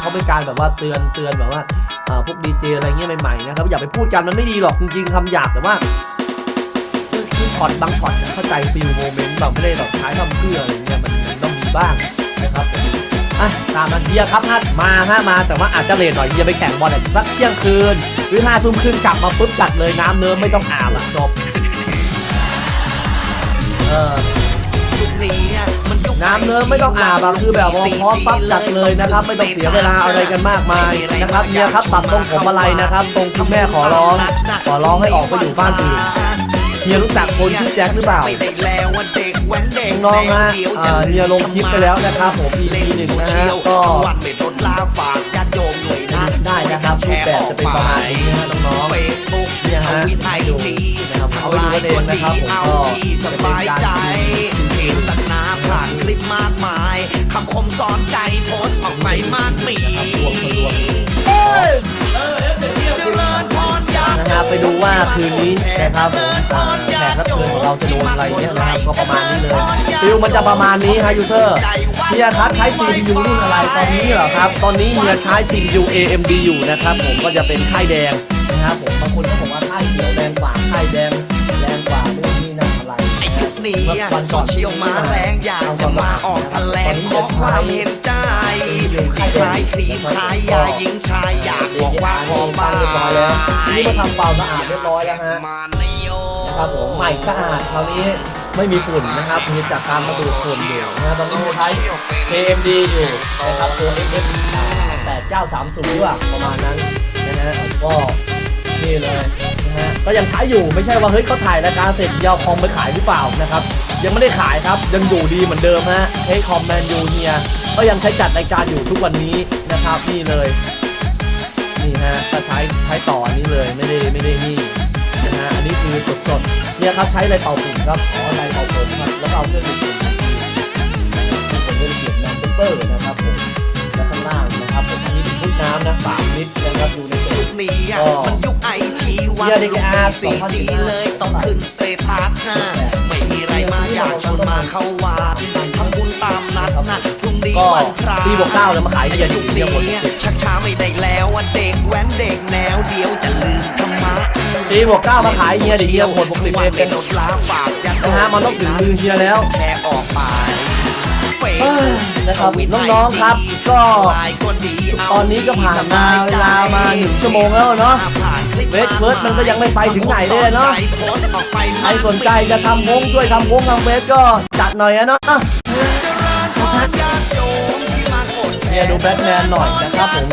เขาเป็นการแบบว่าเตือนเตือนแบบว่าพวกดีเจอะไรเงี้ยใหม่ๆนะครับอย่าไปพูดกันมันไม่ดีหรอกจริงๆคำหยาบแต่ว่าคือคือช็อตบางช็อตเนี่ยเข้าใจฟิลโมเมนต์แบบไม่ได้แบบใช้คำเพื่ออะไรเงี้ยมันมันต้องมีบ้างนะครับอะตามมาเฮียครับฮะมาฮะมาแต่ว่าอาจจะเลทหน่อยเฮียไปแข่งบอลแต่สักเที่ยงคืน หรือห้าทุ่มครึ่งกลับมาปุ๊บจัดเลยน้ำเนิ้มไม่ต้องอาบอะจบเออ น้ำเนิ้มไม่ต้องอาบอะคือแบบว่าพร้อมปั๊บจัดเลยนะครับ ไม่ต้องเสียเวลาอะไรกันมากมายนะครับเนี่ยครับตัดตรงผมอะไรนะครับตรงคุณแม่ขอร้อง ขอร้องให้ออกไปอยู่บ้านอื่นเฮียรู้จักคนชื่อแจ็คหรือเปล่าน้องๆฮะอ่าเฮียลงคลิปไปแล้วนะครับผม EP หนึ่งนะฮะก็ได้นะครับรูปแบบจะเป็นประมาณนี้นะน้องๆเนี่ยฮะให้ดูนะครับเอาไปดูกันเองนะครับผมก็จะเป็นการ เทศนาผ่านคลิปมากมายคำคมสอนใจโพสออกไปมากมีนะครับไปดูว่าคืนนี้นะครับผมแขกรับเชิญของเราจะโดนอะไรเนี่ยนะครับก็ประมาณนี้เลยฟิลมันจะประมาณนี้ฮะยูเซอร์เฮียครับใช้ CPU รุ่นอะไรตอนนี้เหรอครับ ตอนนี้เฮียใช้ CPU AMD อยู่นะครับผมก็จะเป็นค่ายแดงนะครับผมบางคนก็บอกว่าค่ายเขียวแรงกว่าค่ายแดง นะฮะนี่วันโซก่อนเชียลมาแรงอยากจะมาออกแถลงขอความเห็นใจคล้ายคลีมคล้ายยาหญิงชายอยากบอกว่าขอมาเรียบร้อยแล้วนี่มาทำเปล่าสะอาดเรียบร้อยแล้วฮะมาในโยนะครับผมใหม่สะอาดคราวนี้ไม่มีฝุ่นนะครับมีจากการมาดูดฝุ่นอยู่นะครับตอนนี้ใช้ AMD อยู่นะครับตัว XF 8930ด้วยประมาณนั้นนะฮะก็นี่เลยนะฮะ ก็ยังใช้อยู่ไม่ใช่ว่าเฮ้ยเขาถ่ายรายการเสร็จเดียวคอมไปขายหรือเปล่านะครับยังไม่ได้ขายครับยังอยู่ดีเหมือนเดิมฮะเฮ้ยคอมแมนยูเฮียก็ยังใช้จัดรายการอยู่ทุกวันนี้นะครับนี่เลยนี่ฮะก็ใช้ใช้ต่ออันนี้เลยไม่ได้ไม่ได้นี่นะฮะอันนี้คือสดสดๆเนี่ยครับใช้อะไรเป่าฝุ่นครับอ๋ออะไรเป่าผมครับแล้วก็เอาเครื่องดูดฝุ่นผมเป็นเสียงน้ำเปอร์นะครับผมแล้วข้างล่างนะครับผมอันนี้เป็นชุดน้ำนะสามลิตรนะครับอยู่ใน นี้อะมันยุคไอทีวันเฮีย DKR สีดีเลยต้องขึ้นสเตตัสนะไม่มีอะไรมาอยากชวนมาเข้าวัดทำบุญตามนัดนะพรุ่งนี้ก็วันพระปีบวกเก้าแล้วมาขายเฮียอยุยู่คเดียวหมดนี้ชักช้าไม่ได้แล้วว่าเด็กแว้นเด็กแนวเดียวจะลืมธรรมะปีบวกเก้ามาขายเฮียเดี๋ยวเฮียหมดปกติวัเองไม่ลดลาฝากยัดนะฮะมันต้องถึงมือเฮียแล้วแชร์ออกไปเอ้ย นะครับน้องๆครับ ก็ตอนนี้ก็ผ่านมาเวลามาหนึ่งชั่วโมงแล้วเนาะเวทเวิร์ดมันก็ยังไม่ไปถึงไหนเลยเนาะใครสนใจจะทำวงช่วยทำวงทำเวทก็จัดหน่อยอะเนาะเนี่ยดูแบทแมนหน่อยนะครับผม